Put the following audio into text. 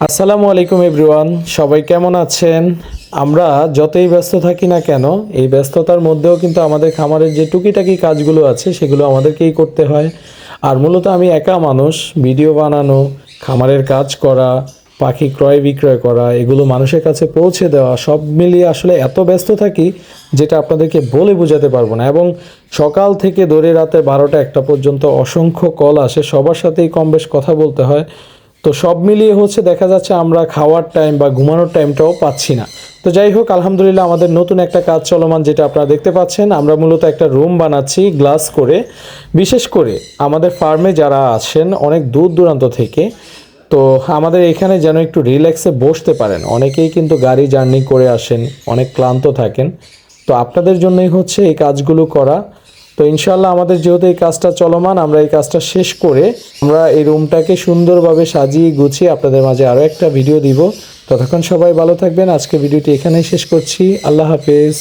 আসসালামু আলাইকুম এভরিওয়ান, সবাই কেমন আছেন? আমরা যতই ব্যস্ত থাকি না কেন, এই ব্যস্ততার মধ্যেও কিন্তু আমাদের খামারের যে টুকিটাকি কাজগুলো আছে, সেগুলো আমাদেরকেই করতে হয়। আর মূলত আমি একা মানুষ, ভিডিও বানানো, খামারের কাজ করা, পাখি ক্রয় বিক্রয় করা, এগুলো মানুষের কাছে পৌঁছে দেওয়া, সব মিলিয়ে আসলে এত ব্যস্ত থাকি যেটা আপনাদেরকে বলে বোঝাতে পারব না। এবং সকাল থেকে ধরে রাতে বারোটা একটা পর্যন্ত অসংখ্য কল আসে, সবার সাথেই কম বেশ কথা বলতে হয়। তো সব মিলিয়ে হচ্ছে দেখা যাচ্ছে আমরা খাওয়ার টাইম বা ঘুমানোর টাইমটাও পাচ্ছি না। তো যাই হোক, আলহামদুলিল্লাহ আমাদের নতুন একটা কাজ চলমান যেটা আপনারা দেখতে পাচ্ছেন, আমরা মূলত একটা রুম বানাচ্ছি গ্লাস করে। বিশেষ করে আমাদের ফার্মে যারা আছেন, অনেক দূর দূরান্ত থেকে, তো আমাদের এখানে যেন একটু রিল্যাক্সে বসতে পারেন। অনেকেই কিন্তু গাড়ি জার্নি করে আসেন, অনেক ক্লান্ত থাকেন। তো আপনাদের জন্যই হচ্ছে এই কাজগুলো করা। তো ইনশাল্লাহ আমাদের যেহেতু এই কাজটা চলমান, আমরা এই কাজটা শেষ করে আমরা এই রুমটাকে সুন্দরভাবে সাজিয়ে গুছিয়ে আপনাদের মাঝে আরও একটা ভিডিও দিব। ততক্ষণ সবাই ভালো থাকবেন। আজকে ভিডিওটি এখানেই শেষ করছি। আল্লাহ হাফেজ।